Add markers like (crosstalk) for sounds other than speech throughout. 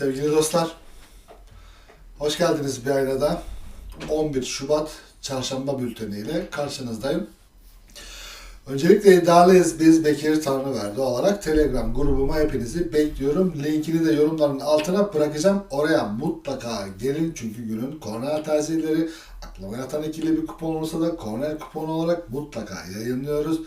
Sevgili dostlar, hoş geldiniz bir ayna daha. 11 Şubat Çarşamba bülteniyle karşınızdayım. Öncelikle iddialıyız biz Bekir Tanrıverdi olarak Telegram grubuma hepinizi bekliyorum. Linkini de yorumların altına bırakacağım. Oraya mutlaka gelin çünkü günün kornea tercihleri aklıma yatan ikili bir kupon olursa da kornea kuponu olarak mutlaka yayınlıyoruz.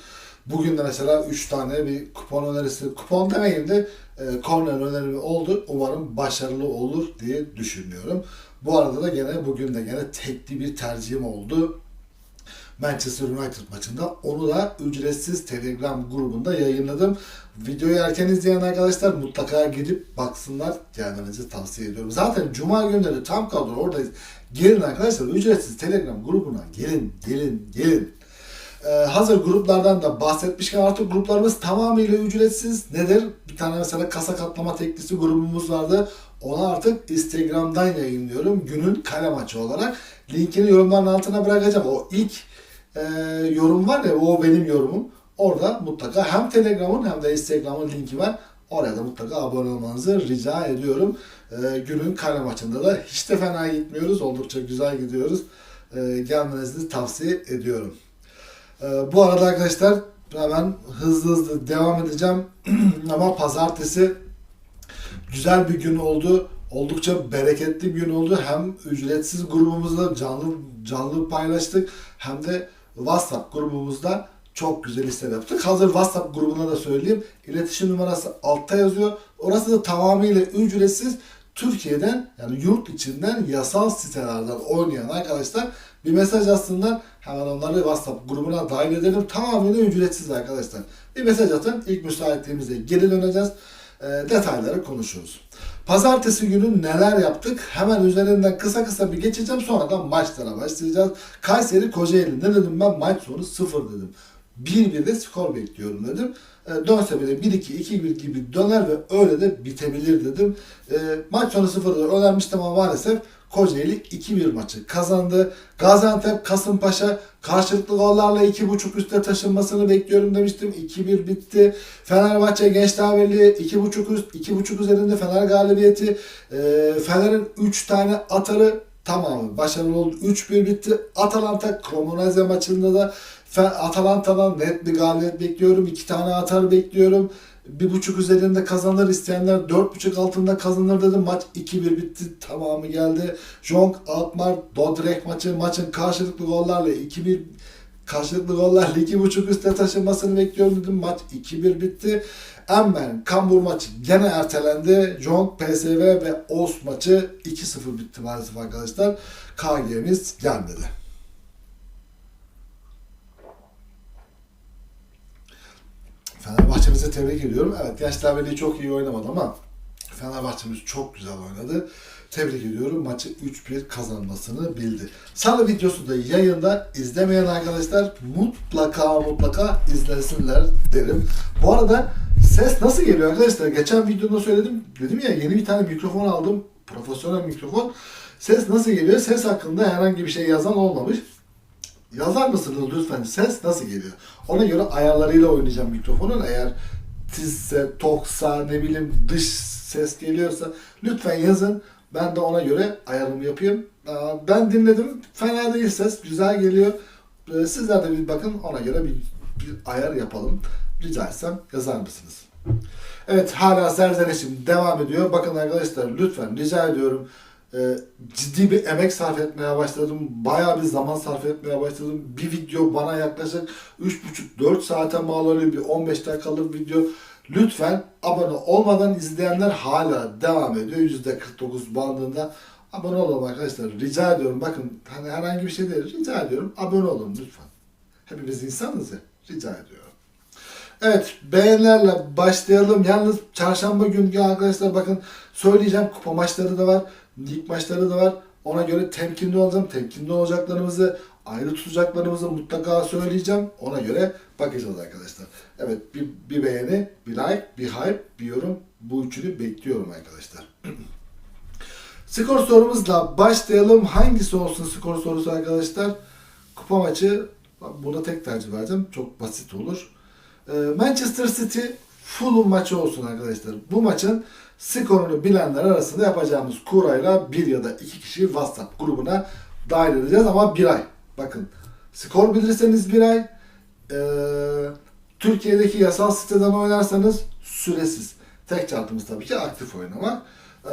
Bugün de mesela 3 tane bir kupon önerisi, kupon demeyeyim de e, korner önerimi oldu. Umarım başarılı olur diye düşünüyorum. Bu arada da gene bugün de gene tekli bir tercihim oldu. Manchester United maçında. Onu da ücretsiz Telegram grubunda yayınladım. Videoyu erken izleyen arkadaşlar mutlaka gidip baksınlar. Gelmenizi tavsiye ediyorum. Zaten Cuma günleri tam kadro oradayız. Gelin arkadaşlar ücretsiz Telegram grubuna gelin, gelin, gelin. Ee, hazır gruplardan da bahsetmişken artık gruplarımız tamamıyla ücretsiz. Nedir? Bir tane mesela kasa katlama teklisi grubumuz vardı. Onu artık Instagram'dan yayınlıyorum. Günün kale maçı olarak. Linkini yorumların altına bırakacağım. O ilk e, yorum var ya o benim yorumum. Orada mutlaka hem Telegram'ın hem de Instagram'ın linki var. Oraya da mutlaka abone olmanızı rica ediyorum. E, günün kale maçında da hiç de fena gitmiyoruz. Oldukça güzel gidiyoruz. E, gelmenizi tavsiye ediyorum. Ee, bu arada arkadaşlar hemen hızlı hızlı devam edeceğim. (clears throat) Ama pazartesi güzel bir gün oldu. Oldukça bereketli bir gün oldu. Hem ücretsiz grubumuzda canlı canlı paylaştık hem de WhatsApp grubumuzda çok güzel işler yaptık. Hazır WhatsApp grubuna da söyleyeyim. İletişim numarası altta yazıyor. Orası da tamamıyla ücretsiz. Türkiye'den yani yurt içinden yasal sitelerden oynayan arkadaşlar bir mesaj atsınlar. Hemen onları WhatsApp grubuna dahil edelim. Tamamıyla ücretsiz arkadaşlar. Bir mesaj atın. İlk müsaitliğimizde geri döneceğiz. E, detayları konuşuruz. Pazartesi günü neler yaptık? Hemen üzerinden kısa kısa bir geçeceğim. Sonra da maçlara başlayacağız. Kayseri Kocaeli. Ne dedim ben? Maç sonu 0 dedim. 1-1 de skor bekliyorum dedim. E, dönse bile 1-2, 2-1 gibi döner ve öyle de bitebilir dedim. E, maç sonu 0'da önermiştim ama maalesef Kocaeli 2-1 maçı kazandı. Gaziantep Kasımpaşa karşılıklı gollarla 2.5 üste taşınmasını bekliyorum demiştim. 2-1 bitti. Fenerbahçe Gençler Birliği 2.5 üst, 2.5 üzerinde Fener galibiyeti. E, Fener'in 3 tane atarı tamamı başarılı oldu. 3-1 bitti. Atalanta Cremonese maçında da Atalanta'dan net bir galibiyet bekliyorum. İki tane atar bekliyorum. Bir buçuk üzerinde kazanır isteyenler dört buçuk altında kazanır dedim. Maç 2-1 bitti. Tamamı geldi. Jonk, Alkmaar, Dodrek maçı. Maçın karşılıklı gollarla 2-1 karşılıklı gollarla 2.5 üste taşınmasını bekliyorum dedim. Maç 2-1 bitti. Emmen, Kambur maçı gene ertelendi. Jonk, PSV ve Ost maçı 2-0 bitti maalesef arkadaşlar. KG'miz gelmedi. Fenerbahçe'mize tebrik ediyorum. Evet Gençler Birliği çok iyi oynamadı ama Fenerbahçe'miz çok güzel oynadı. Tebrik ediyorum. Maçı 3-1 kazanmasını bildi. Salı videosu da yayında. İzlemeyen arkadaşlar mutlaka mutlaka izlesinler derim. Bu arada ses nasıl geliyor arkadaşlar? Geçen videoda söyledim. Dedim ya yeni bir tane mikrofon aldım. Profesyonel mikrofon. Ses nasıl geliyor? Ses hakkında herhangi bir şey yazan olmamış. Yazar mısınız lütfen ses nasıl geliyor? Ona göre ayarlarıyla oynayacağım mikrofonun. Eğer tizse, toksa, ne bileyim dış ses geliyorsa lütfen yazın. Ben de ona göre ayarımı yapayım. Ben dinledim. Fena değil ses. Güzel geliyor. Sizler de bir bakın ona göre bir, bir ayar yapalım. Rica etsem yazar mısınız? Evet hala serzenişim devam ediyor. Bakın arkadaşlar lütfen rica ediyorum e, ciddi bir emek sarf etmeye başladım. Bayağı bir zaman sarf etmeye başladım. Bir video bana yaklaşık 3,5-4 saate mal oluyor. Bir 15 dakikalık video. Lütfen abone olmadan izleyenler hala devam ediyor. %49 bandında. Abone olun arkadaşlar. Rica ediyorum. Bakın hani herhangi bir şey değil. Rica ediyorum. Abone olun lütfen. Hepimiz insanız ya. Rica ediyorum. Evet beğenilerle başlayalım. Yalnız çarşamba günkü arkadaşlar bakın söyleyeceğim kupa maçları da var. Lig maçları da var. Ona göre temkinli olacağım. Temkinli olacaklarımızı, ayrı tutacaklarımızı mutlaka söyleyeceğim. Ona göre bakacağız arkadaşlar. Evet bir, bir beğeni, bir like, bir hype, bir yorum. Bu üçünü bekliyorum arkadaşlar. (clears throat) skor sorumuzla başlayalım. Hangisi olsun skor sorusu arkadaşlar? Kupa maçı. Buna tek tercih vereceğim. Çok basit olur. Manchester City Fulham maçı olsun arkadaşlar. Bu maçın skorunu bilenler arasında yapacağımız kurayla bir ya da iki kişi WhatsApp grubuna dahil edeceğiz ama bir ay. Bakın skor bilirseniz bir ay. Ee, Türkiye'deki yasal siteden oynarsanız süresiz. Tek şartımız tabii ki aktif oynamak. Ee,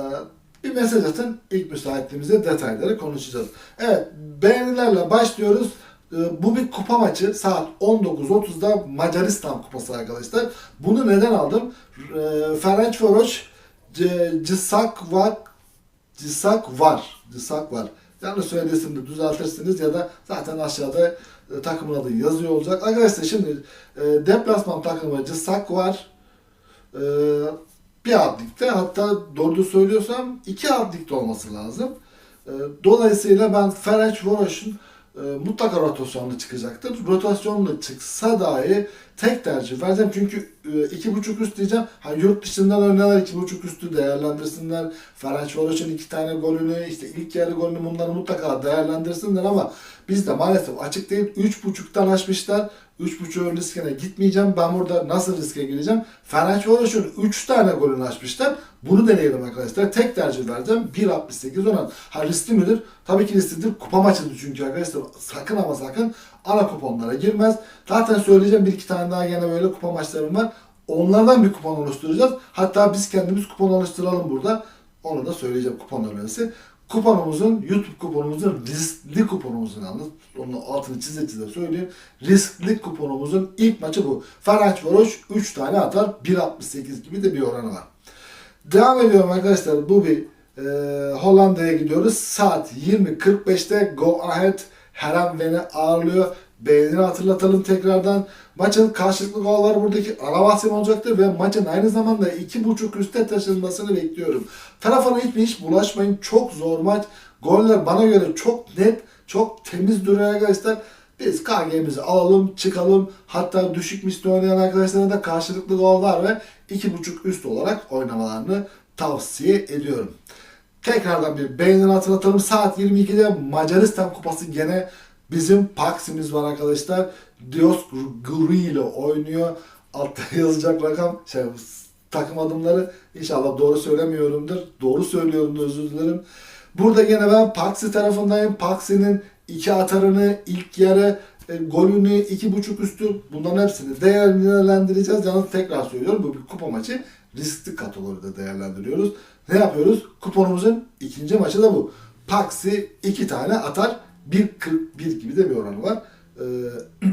bir mesaj atın. İlk müsaitliğimizde detayları konuşacağız. Evet beğenilerle başlıyoruz. Ee, Bu bir kupa maçı. Saat 19.30'da Macaristan kupası arkadaşlar. Bunu neden aldım? Ee, Ferencvaros Cisak var Cisak var. Cisak var. Yanlış söylediysem de düzeltirsiniz ya da zaten aşağıda e, takımın adı yazıyor olacak. Arkadaşlar şimdi e, deplasman takımı Cisak var. E, bir alt ligde hatta doğru söylüyorsam iki alt ligde olması lazım. Dolayısıyla ben Ferencvaros'un e, mutlaka rotasyonlu çıkacaktır. Rotasyonlu çıksa dahi tek tercih vereceğim çünkü e, iki buçuk üst diyeceğim. Ha, yurt dışından oynayanlar iki buçuk üstü değerlendirsinler. Ferencvaros'un iki tane golünü, işte ilk yarı golünü bunları mutlaka değerlendirsinler ama bizde maalesef açık değil. Üç buçuktan açmışlar. Üç buçuğun riskine gitmeyeceğim. Ben burada nasıl riske gireceğim? Ferencvaros'un 3 tane golünü açmışlar. Bunu deneyelim arkadaşlar. Tek tercih vereceğim. 1.68 oran. Ha riskli midir? Tabii ki risklidir. Kupa maçıdır çünkü arkadaşlar. Sakın ama sakın ana kuponlara girmez. Zaten söyleyeceğim bir iki tane daha gene böyle kupa maçlarım var. Onlardan bir kupon oluşturacağız. Hatta biz kendimiz kupon oluşturalım burada. Onu da söyleyeceğim kupon önerisi. Kuponumuzun, YouTube kuponumuzun riskli kuponumuzun yalnız. Onun altını çize çize söyleyeyim. Riskli kuponumuzun ilk maçı bu. Ferencvaros 3 tane atar. 1.68 gibi de bir oranı var. Devam ediyorum arkadaşlar. Bu bir e, Hollanda'ya gidiyoruz. Saat 20.45'te Go Ahead Herenven'i ağırlıyor. Beğenini hatırlatalım tekrardan. Maçın karşılıklı golları buradaki ana bahsim olacaktır ve maçın aynı zamanda 2.5 üste taşınmasını bekliyorum. Tarafına hiç mi hiç bulaşmayın. Çok zor maç. Goller bana göre çok net, çok temiz duruyor arkadaşlar. Biz KG'mizi alalım, çıkalım. Hatta düşük misli oynayan arkadaşlara da karşılıklı gollar ve 2.5 üst olarak oynamalarını tavsiye ediyorum. Tekrardan bir beğenini hatırlatalım. Saat 22'de Macaristan Kupası gene bizim Pax'imiz var arkadaşlar. Dios ile oynuyor. Altta (laughs) yazacak rakam şey, takım adımları inşallah doğru söylemiyorumdur. Doğru söylüyorumdur özür dilerim. Burada gene ben Paxi tarafındayım. Paxi'nin iki atarını ilk yarı e, golünü iki buçuk üstü bunların hepsini değerlendireceğiz. Yalnız tekrar söylüyorum bu bir kupa maçı riskli kategoride değerlendiriyoruz. Ne yapıyoruz? Kuponumuzun ikinci maçı da bu. Paxi iki tane atar. 1.41 gibi de bir oranı var. Ee, (clears throat)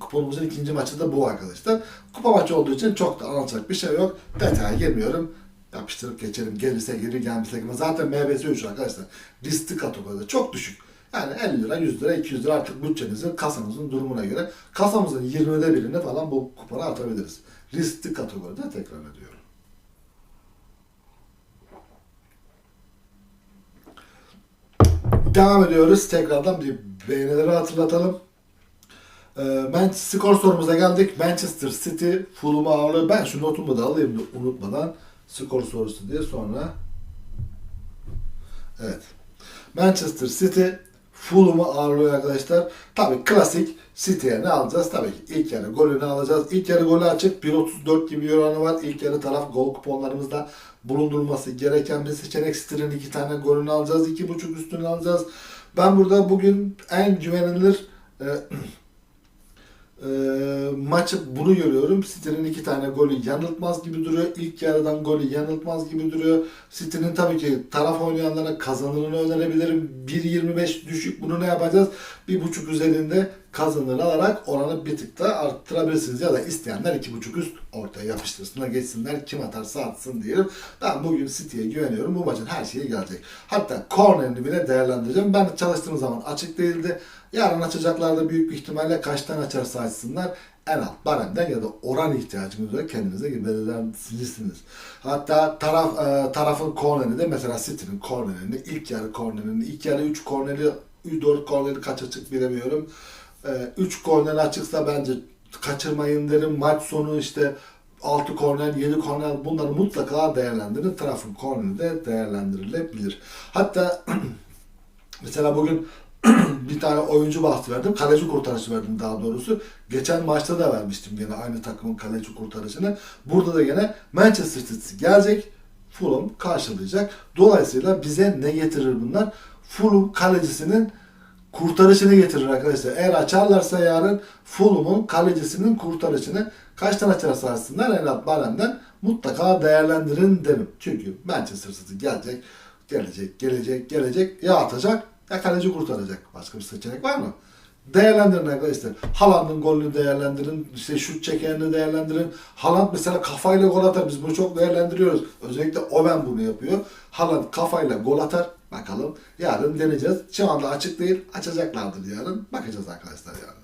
kuponumuzun ikinci maçı da bu arkadaşlar. Kupa maçı olduğu için çok da anlatacak bir şey yok. Detaya girmiyorum. Yapıştırıp geçelim. Gelirse girir, gelmişse girmez. Zaten MBS 3 arkadaşlar. Riskli kategoride çok düşük. Yani 50 lira, 100 lira, 200 lira artık bütçenizin, kasanızın durumuna göre kasamızın 20'de birini falan bu kupona atabiliriz. Riskli kategoride tekrar ediyorum. Devam ediyoruz. Tekrardan bir beğenileri hatırlatalım. Ee, ben skor sorumuza geldik. Manchester City Fulham'ı ağırlıyor. Ben şu notumu da alayım da unutmadan. Skor sorusu diye sonra. Evet. Manchester City Fulham'ı ağırlıyor arkadaşlar. Tabii klasik City'ye ne alacağız? Tabii ki ilk yarı golünü alacağız. İlk yarı golü açık. 1.34 gibi bir oranı var. İlk yarı taraf gol kuponlarımızda bulundurulması gereken bir seçenek. City'nin iki tane golünü alacağız. 2.5 üstünü alacağız. Ben burada bugün en güvenilir e, (clears throat) e, maçı bunu görüyorum. City'nin iki tane golü yanıltmaz gibi duruyor. İlk yarıdan golü yanıltmaz gibi duruyor. City'nin tabii ki taraf oynayanlara kazanırını önerebilirim. 1.25 düşük. Bunu ne yapacağız? Bir buçuk üzerinde kazanır alarak oranı bir tık da arttırabilirsiniz. Ya da isteyenler iki buçuk üst ortaya yapıştırsınlar geçsinler. Kim atarsa atsın diyelim. Ben bugün City'ye güveniyorum. Bu maçın her şeyi gelecek. Hatta corner'ini bile değerlendireceğim. Ben çalıştığım zaman açık değildi. Yarın açacaklarda büyük bir ihtimalle kaçtan açarsa açsınlar en alt baremden ya da oran ihtiyacınız göre kendinize belirlersiniz. Hatta taraf e, tarafın korneri de mesela City'nin kornerini, ilk yarı kornerini, ilk yarı 3 korneri, 4 korneri kaç açık bilemiyorum. 3 korner açıksa bence kaçırmayın derim. Maç sonu işte 6 korner, 7 korner bunları mutlaka değerlendirin. Tarafın korneri de değerlendirilebilir. Hatta (clears throat) mesela bugün (clears throat) bir tane oyuncu bahsi verdim. Kaleci kurtarışı verdim daha doğrusu. Geçen maçta da vermiştim yine aynı takımın kaleci kurtarışını. Burada da yine Manchester City gelecek. Fulham karşılayacak. Dolayısıyla bize ne getirir bunlar? Fulham kalecisinin kurtarışını getirir arkadaşlar. Eğer açarlarsa yarın Fulham'ın kalecisinin kurtarışını kaçtan açarsa açsınlar Enat Baren'den mutlaka değerlendirin derim. Çünkü Manchester City gelecek, gelecek, gelecek, gelecek ya atacak ya kaleci kurtaracak. Başka bir seçenek var mı? Değerlendirin arkadaşlar. Haaland'ın golünü değerlendirin. işte şut çekenini değerlendirin. Haaland mesela kafayla gol atar. Biz bunu çok değerlendiriyoruz. Özellikle Owen bunu yapıyor. Haaland kafayla gol atar. Bakalım. Yarın deneyeceğiz. Şu anda açık değil. Açacaklardır yarın. Bakacağız arkadaşlar yarın.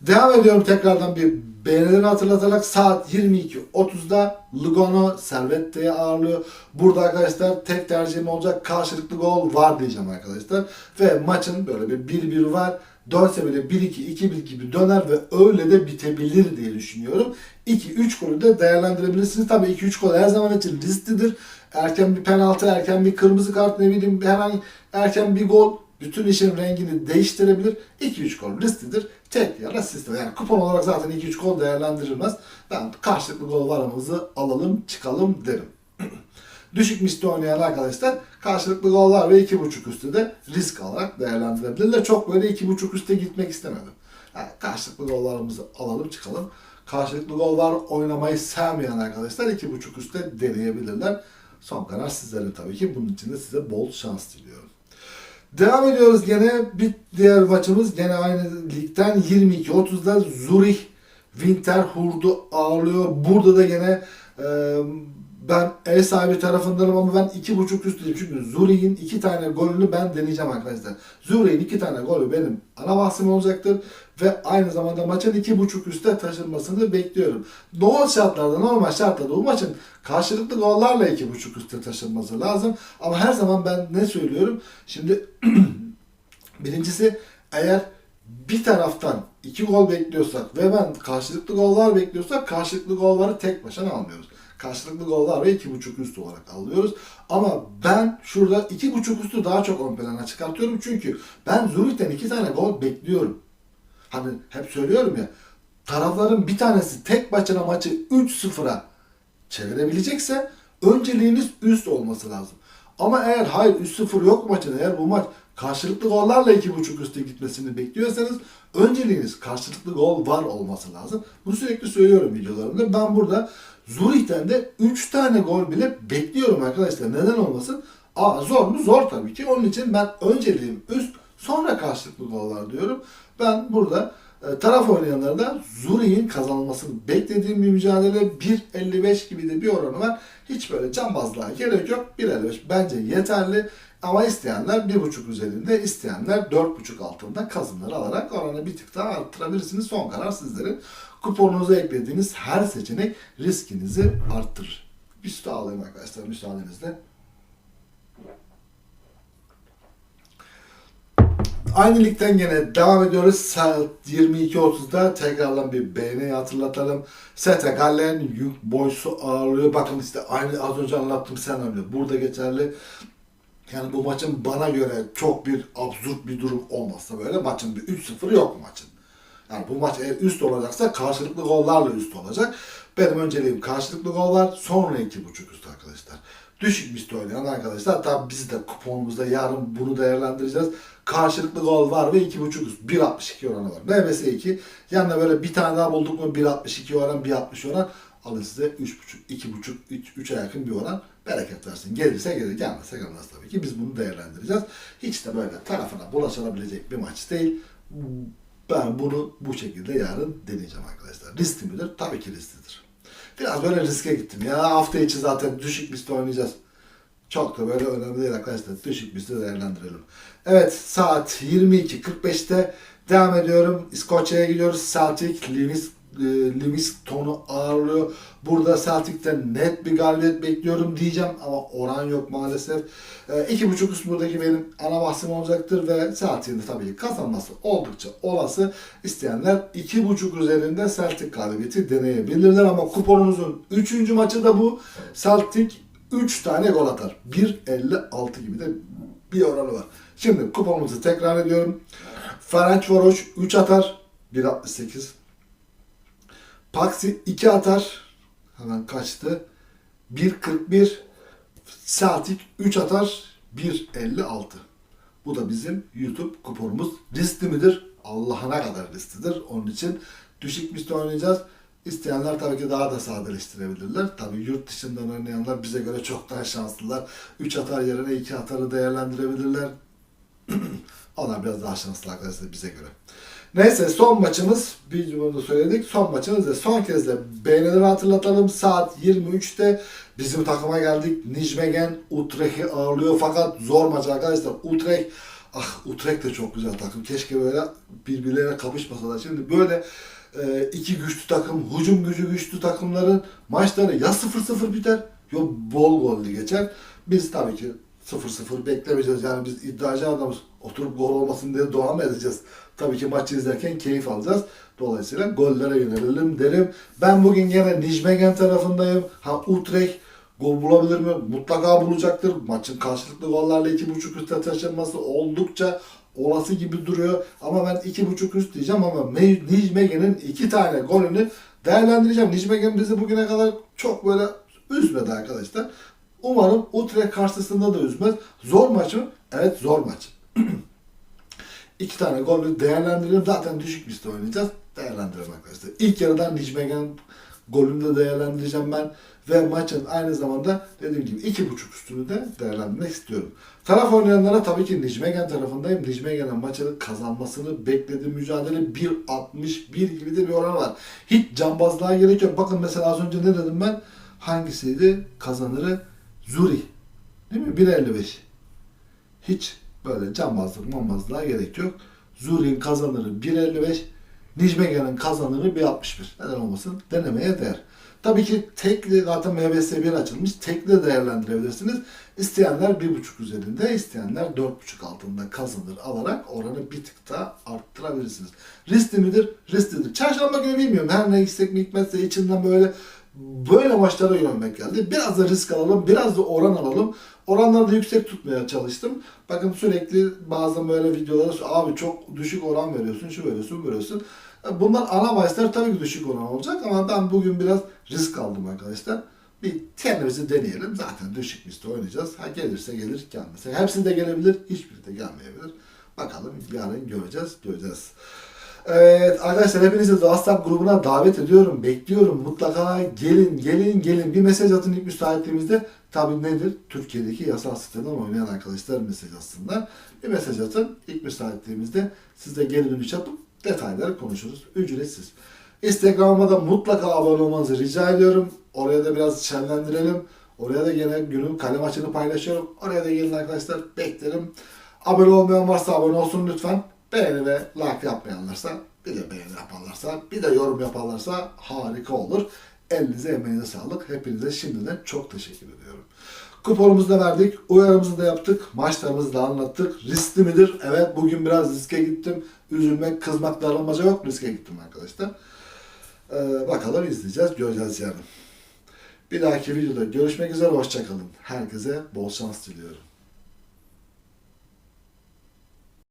Devam ediyorum tekrardan bir beğenileri hatırlatarak saat 22.30'da Lugano Servette'yi ağırlıyor. Burada arkadaşlar tek tercihim olacak karşılıklı gol var diyeceğim arkadaşlar. Ve maçın böyle bir 1-1 var. Dönse bile 1-2, 2-1 gibi döner ve öyle de bitebilir diye düşünüyorum. 2-3 golü de değerlendirebilirsiniz. Tabii 2-3 gol her zaman için risklidir. Erken bir penaltı, erken bir kırmızı kart ne bileyim hemen erken bir gol bütün işin rengini değiştirebilir. 2-3 gol risklidir. Tek ya da sistem. Yani kupon olarak zaten 2-3 gol değerlendirilmez. Ben karşılıklı gol varımızı alalım çıkalım derim. (clears throat) Düşük misli oynayan arkadaşlar karşılıklı gollar ve 2.5 üstü de risk alarak değerlendirebilirler. Çok böyle 2.5 üste gitmek istemedim. Yani karşılıklı gollarımızı alalım çıkalım. Karşılıklı gol var oynamayı sevmeyen arkadaşlar 2.5 üstte deneyebilirler. Son karar sizlerin tabii ki. Bunun için de size bol şans diliyorum. Devam ediyoruz gene bir diğer maçımız gene aynı ligden 22.30'da Zurich Winterhurt'u ağırlıyor. Burada da gene e, ben ev sahibi tarafındanım ama ben iki buçuk üstlüyüm. Çünkü Zurich'in iki tane golünü ben deneyeceğim arkadaşlar. Zurich'in iki tane golü benim ana bahsim olacaktır. Ve aynı zamanda maçın iki buçuk üste taşınmasını bekliyorum. Doğal şartlarda, normal şartlarda bu maçın karşılıklı gollarla iki buçuk üste taşınması lazım. Ama her zaman ben ne söylüyorum? Şimdi (clears throat) birincisi eğer bir taraftan iki gol bekliyorsak ve ben karşılıklı gollar bekliyorsak karşılıklı golları tek başına almıyoruz. Karşılıklı gollar ve iki buçuk üstü olarak alıyoruz. Ama ben şurada iki buçuk üstü daha çok ön plana çıkartıyorum. Çünkü ben Zurich'ten iki tane gol bekliyorum. Hani hep söylüyorum ya tarafların bir tanesi tek başına maçı 3-0'a çevirebilecekse önceliğiniz üst olması lazım. Ama eğer hayır 3-0 yok maçın eğer bu maç karşılıklı gollarla 2.5 üste gitmesini bekliyorsanız önceliğiniz karşılıklı gol var olması lazım. Bunu sürekli söylüyorum videolarımda. Ben burada Zurich'ten de 3 tane gol bile bekliyorum arkadaşlar. Neden olmasın? Aa, zor mu? Zor tabii ki. Onun için ben önceliğim üst sonra karşılıklı gollar diyorum. Ben burada e, taraf oynayanlarda Zurich'in kazanılmasını beklediğim bir mücadele 1.55 gibi de bir oranı var. Hiç böyle cambazlığa gerek yok. 1.55 bence yeterli. Ama isteyenler 1.5 üzerinde, isteyenler 4.5 altında kazımları alarak oranı bir tık daha arttırabilirsiniz. Son karar sizlerin. Kuponunuza eklediğiniz her seçenek riskinizi arttırır. Bir sütü alayım arkadaşlar müsaadenizle. Aynı ligden gene devam ediyoruz. Saat 22.30'da tekrardan bir beğeni hatırlatalım. Sete Gallen Young Boys'u ağırlıyor. Bakın işte aynı az önce anlattığım senaryo. Burada geçerli. Yani bu maçın bana göre çok bir absürt bir durum olmazsa böyle maçın bir 3-0 yok maçın. Yani bu maç eğer üst olacaksa karşılıklı gollarla üst olacak. Benim önceliğim karşılıklı gollar sonra 2.5 üst arkadaşlar. Düşük misli oynayan arkadaşlar tabi biz de kuponumuzda yarın bunu değerlendireceğiz. Karşılıklı gol var ve 2.5 üst. 1.62 oranı var. MBS 2. Yanına böyle bir tane daha bulduk mu 1.62 oran 1.60 oran. Alın size 3.5, 2.5, 3, 3'e yakın bir oran. Bereket versin. Gelirse gelir, gelmezse gelmez tabii ki. Biz bunu değerlendireceğiz. Hiç de böyle tarafına bulaşılabilecek bir maç değil. Ben bunu bu şekilde yarın deneyeceğim arkadaşlar. Riskli midir? Tabii ki risklidir. Biraz böyle riske gittim. Ya hafta içi zaten düşük misli oynayacağız. Çok da böyle önemli değil arkadaşlar. Düşük misli değerlendirelim. Evet saat 22.45'te devam ediyorum. İskoçya'ya gidiyoruz. Celtic Livis, e, Livingston'u ağırlıyor. Burada Celtic'ten net bir galibiyet bekliyorum diyeceğim ama oran yok maalesef. E, iki buçuk üst buradaki benim ana bahsim olacaktır ve Celtic'in de tabii kazanması oldukça olası. İsteyenler iki buçuk üzerinde Celtic galibiyeti deneyebilirler ama kuponumuzun üçüncü maçı da bu. Celtic 3 tane gol atar. 1.56 gibi de bir oranı var. Şimdi kuponumuzu tekrar ediyorum. Ferenc Varoş 3 atar 1.68. Paxi 2 atar. Hemen kaçtı. 1.41. Celtic 3 atar 1.56. Bu da bizim YouTube kuponumuz. Riskli midir? Allah'ına kadar risklidir. Onun için düşük misli oynayacağız. İsteyenler tabii ki daha da sadeleştirebilirler. Tabii yurt dışından oynayanlar bize göre çok daha şanslılar. 3 atar yerine 2 atarı değerlendirebilirler. (clears throat) Onlar biraz daha şanslı arkadaşlar bize göre. Neyse son maçımız bir cümlede söyledik. Son maçımız ve son kez de beğenileri hatırlatalım. Saat 23'te bizim takıma geldik. Nijmegen Utrecht'i ağırlıyor fakat zor maç arkadaşlar. Utrecht ah Utrecht de çok güzel takım. Keşke böyle birbirlerine kapışmasalar. Şimdi böyle e, iki güçlü takım, hücum gücü güçlü takımların maçları ya 0-0 biter ya bol gollü geçer. Biz tabii ki 0-0 beklemeyeceğiz. Yani biz iddiacı adamız. Oturup gol olmasın diye dua mı edeceğiz? Tabii ki maçı izlerken keyif alacağız. Dolayısıyla gollere yönelelim derim. Ben bugün yine Nijmegen tarafındayım. Ha Utrecht gol bulabilir mi? Mutlaka bulacaktır. Maçın karşılıklı gollerle 2.5 üstte taşınması oldukça olası gibi duruyor. Ama ben 2.5 üst diyeceğim ama Me- Nijmegen'in iki tane golünü değerlendireceğim. Nijmegen bizi bugüne kadar çok böyle üzmedi arkadaşlar. Umarım Utrecht karşısında da üzmez. Zor maç mı? Evet zor maç. (clears throat) İki tane golü değerlendirelim. Zaten düşük liste oynayacağız. Değerlendirelim arkadaşlar. İlk yarıdan Nijmegen golünü de değerlendireceğim ben. Ve maçın aynı zamanda dediğim gibi iki buçuk üstünü de değerlendirmek istiyorum. Taraf oynayanlara tabii ki Nijmegen tarafındayım. Nijmegen'in maçı kazanmasını beklediğim mücadele 1.61 gibi de bir oran var. Hiç cambazlığa gerek yok. Bakın mesela az önce ne dedim ben? Hangisiydi? Kazanırı Zuri. Değil mi? 1.55. Hiç böyle cambazlık mambazlığa gerek yok. Zuri'nin kazanırı 1.55. Nijmegen'in kazanırı 1.61. Neden olmasın? Denemeye değer. Tabii ki tekli zaten MBS 1 açılmış. Tekli değerlendirebilirsiniz. İsteyenler 1.5 üzerinde, isteyenler 4.5 altında kazanır alarak oranı bir tık daha arttırabilirsiniz. Riskli midir? Risklidir. Çarşamba günü bilmiyorum. Her ne istek mi hikmetse içinden böyle böyle maçlara yönelmek geldi. Biraz da risk alalım, biraz da oran alalım. Oranları da yüksek tutmaya çalıştım. Bakın sürekli bazen böyle videolara abi çok düşük oran veriyorsun, şu veriyorsun, veriyorsun. Bunlar ana bahisler tabii ki düşük oran olacak ama ben bugün biraz risk aldım arkadaşlar. Bir kendimizi deneyelim. Zaten düşük liste oynayacağız. Ha gelirse gelir, gelmese. Hepsi de gelebilir, hiçbiri de gelmeyebilir. Bakalım yarın göreceğiz, göreceğiz. Evet arkadaşlar hepinizi WhatsApp grubuna davet ediyorum. Bekliyorum. Mutlaka gelin, gelin, gelin. Bir mesaj atın ilk müsaitliğimizde. Tabii nedir? Türkiye'deki yasal siteden oynayan arkadaşlar mesaj atsınlar. Bir mesaj atın. İlk müsaitliğimizde siz de geri dönüş yapıp detayları konuşuruz. Ücretsiz. Instagram'a da mutlaka abone olmanızı rica ediyorum. Oraya da biraz şenlendirelim. Oraya da yine günün kalem maçını paylaşıyorum. Oraya da gelin arkadaşlar. Beklerim. Abone olmayan varsa abone olsun lütfen. Beğeni ve like yapmayanlarsa bir de beğeni yaparlarsa bir de yorum yaparlarsa harika olur. Elinize emeğinize sağlık. Hepinize şimdiden çok teşekkür ediyorum. Kuponumuzu da verdik. Uyarımızı da yaptık. Maçlarımızı da anlattık. Riskli midir? Evet bugün biraz riske gittim. Üzülmek, kızmak, darılmaca yok. Riske gittim arkadaşlar. Ee, bakalım izleyeceğiz. Göreceğiz yarın. Bir dahaki videoda görüşmek üzere. Hoşçakalın. Herkese bol şans diliyorum.